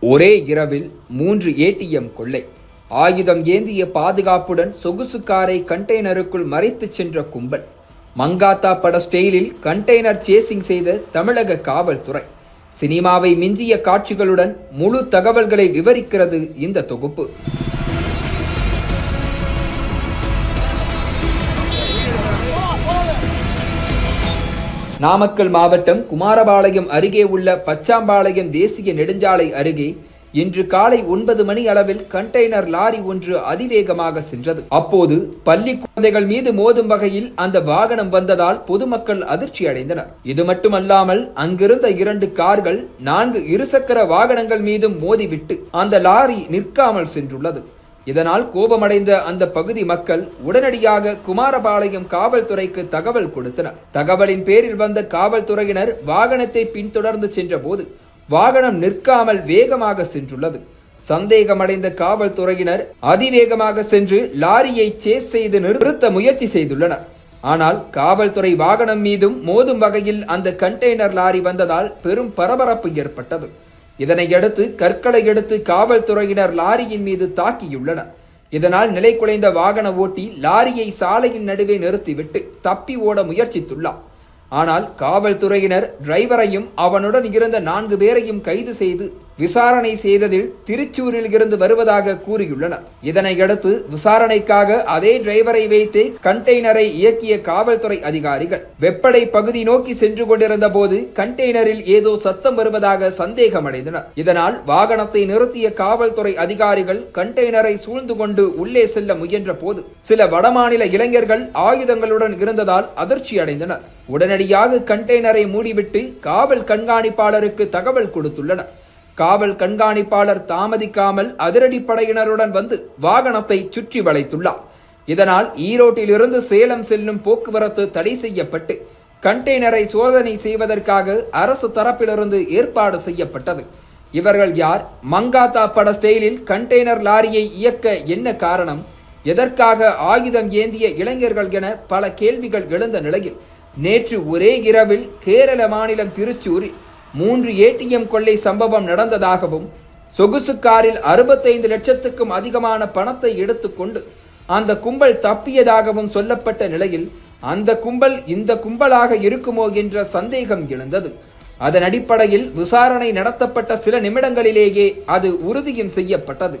ஒரே இரவில் மூன்று ஏடிஎம் கொள்ளை. ஆயுதம் ஏந்திய பாதுகாப்புடன் சொகுசு காரை கண்டெய்னருக்குள் மறைத்துச் சென்ற கும்பல். மங்காத்தா பட ஸ்டைலில் கண்டெய்னர் சேசிங் செய்த தமிழக காவல்துறை. சினிமாவை மிஞ்சிய காட்சிகளுடன் முழு தகவல்களை விவரிக்கிறது இந்த தொகுப்பு. நாமக்கல் மாவட்டம் குமாரபாளையம் அருகே உள்ள பச்சாம்பாளையம் தேசிய நெடுஞ்சாலை அருகே இன்று காலை ஒன்பது மணி அளவில் கண்டெய்னர் லாரி ஒன்று அதிவேகமாக சென்றது. அப்போது பள்ளி குழந்தைகள் மீது மோதும் வகையில் அந்த வாகனம் வந்ததால் பொதுமக்கள் அதிர்ச்சி அடைந்தனர். இது மட்டுமல்லாமல் அங்கிருந்த இரண்டு கார்கள் நான்கு இருசக்கர வாகனங்கள் மீதும் மோதிவிட்டு அந்த லாரி நிற்காமல் சென்றுள்ளது. இதனால் கோபமடைந்த அந்த பகுதி மக்கள் உடனடியாக குமாரபாளையம் காவல்துறைக்கு தகவல் கொடுத்தனர். தகவலின் பேரில் வந்த காவல்துறையினர் வாகனத்தை பின்தொடர்ந்து சென்றபோது வாகனம் நிற்காமல் வேகமாக சென்றுள்ளது. சந்தேகமடைந்த காவல்துறையினர் அதிவேகமாக சென்று லாரியை சேஸ் செய்து நிறுத்த முயற்சி செய்துள்ளனர். ஆனால் காவல்துறை வாகனம் மீதும் மோதும் வகையில் அந்த கண்டெய்னர் லாரி வந்ததால் பெரும் பரபரப்பு ஏற்பட்டது. இதனையடுத்து கற்களை எடுத்து காவல்துறையினர் லாரியின் மீது தாக்கியுள்ளனர். இதனால் நிலை குலைந்த வாகன ஓட்டி லாரியை சாலையின் நடுவே நிறுத்திவிட்டு தப்பி ஓட முயற்சித்துள்ளார். ஆனால் காவல்துறையினர் டிரைவரையும் அவனுடன் இருந்த நான்கு பேரையும் கைது செய்து விசாரணை செய்ததில் திருச்சூரில் இருந்து வருவதாக கூறியுள்ளனர். இதனையடுத்து விசாரணைக்காக அதே டிரைவரை வைத்து கண்டெய்னரை இயக்கிய காவல்துறை அதிகாரிகள் வெப்படை பகுதி நோக்கி சென்று கொண்டிருந்த போது கண்டெய்னரில் ஏதோ சத்தம் வருவதாக சந்தேகமடைந்தனர். இதனால் வாகனத்தை நிறுத்திய காவல்துறை அதிகாரிகள் கண்டெய்னரை சூழ்ந்து கொண்டு உள்ளே செல்ல முயன்ற போது சில வடமாநில இளைஞர்கள் ஆயுதங்களுடன் இருந்ததால் அதிர்ச்சி அடைந்தனர். உடனடியாக கண்டெய்னரை மூடிவிட்டு காவல் கண்காணிப்பாளருக்கு தகவல் கொடுத்துள்ளனர். காவல் கண்காணிப்பாளர் தாமதிக்காமல் அதிரடிப்படையினருடன் வந்து வாகனத்தை சுற்றி வளைத்துள்ளார். இதனால் ஈரோட்டிலிருந்து சேலம் செல்லும் போக்குவரத்து தடை செய்யப்பட்டு கண்டெய்னரை சோதனை செய்வதற்காக அரசு தரப்பிலிருந்து ஏற்பாடு செய்யப்பட்டது. இவர்கள் யார்? மங்காத்தா பட ஸ்டைலில் கண்டெய்னர் லாரியை இயக்க என்ன காரணம்? எதற்காக ஆயுதம் ஏந்திய இளைஞர்கள் என பல கேள்விகள் எழுந்த நிலையில் நேற்று ஒரே இரவில் கேரள மாநிலம் திருச்சூரில் மூன்று ஏடிஎம் கொள்ளை சம்பவம் நடந்ததாகவும் சொகுசு காரில் அறுபத்தைந்து லட்சத்துக்கும் அதிகமான பணத்தை எடுத்துக்கொண்டு அந்த கும்பல் தப்பியதாகவும் சொல்லப்பட்ட நிலையில் அந்த கும்பல் இந்த கும்பலாக இருக்குமோ என்ற சந்தேகம் எழுந்தது. அதன் அடிப்படையில் விசாரணை நடத்தப்பட்ட சில நிமிடங்களிலேயே அது உறுதியும் செய்யப்பட்டது.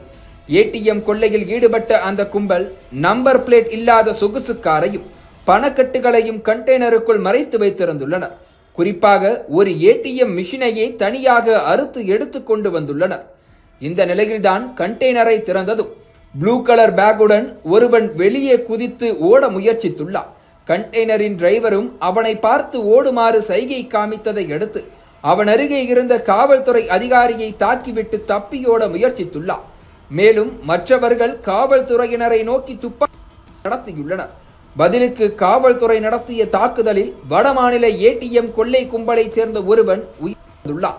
ஏடிஎம் கொள்ளையில் ஈடுபட்ட அந்த கும்பல் நம்பர் பிளேட் இல்லாத சொகுசு காரையும் பணக்கட்டுகளையும் கண்டெய்னருக்குள் மறைத்து வைத்திருந்துள்ளனர். குறிப்பாக ஒரு ஏடிஎம் மிஷினையே தனியாக அறுத்து எடுத்து கொண்டு வந்துள்ளனர் இந்த நிலையில்தான் கண்டெய்னரை திறந்ததும் ப்ளூ கலர் பேக்குடன் ஒருவன் வெளியே குதித்து ஓட முயற்சித்துள்ளான். கண்டெய்னரின் டிரைவரும் அவனை பார்த்து ஓடுமாறு சைகை காமித்ததை அடுத்து அவன் அருகே இருந்த காவல்துறை அதிகாரியை தாக்கிவிட்டு தப்பியோட முயற்சித்துள்ளான். மேலும் மற்றவர்கள் காவல்துறையினரை நோக்கி துப்பாக்கி நடத்தியுள்ளனர். பதிலுக்கு காவல்துறை நடத்திய தாக்குதலில் வடமாநில ஏடிஎம் கொள்ளை கும்பலைச் சேர்ந்த ஒருவன் உயிரிழந்துள்ளார்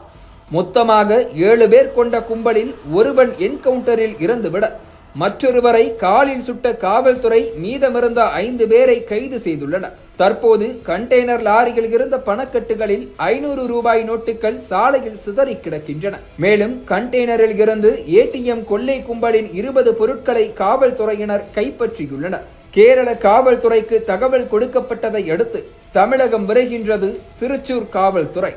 மொத்தமாக ஏழு பேர் கொண்ட கும்பலில் ஒருவன் என்கவுண்டரில் இறந்துவிட மற்றொருவரை காலில் சுட்ட காவல்துறை மீதமிருந்த ஐந்து பேரை கைது செய்துள்ளனர். தற்போது கண்டெய்னர் லாரியில் இருந்த பணக்கட்டுகளில் ஐநூறு ரூபாய் நோட்டுகள் சாலையில் சிதறி கிடக்கின்றன. மேலும் கண்டெய்னரில் இருந்து ஏடிஎம் கொள்ளை கும்பலின் இருபது பொருட்களை காவல்துறையினர் கைப்பற்றியுள்ளனர். கேரள காவல்துறைக்கு தகவல் கொடுக்கப்பட்டதை அடுத்து தமிழகம் விரைகின்றது திருச்சூர் காவல்துறை.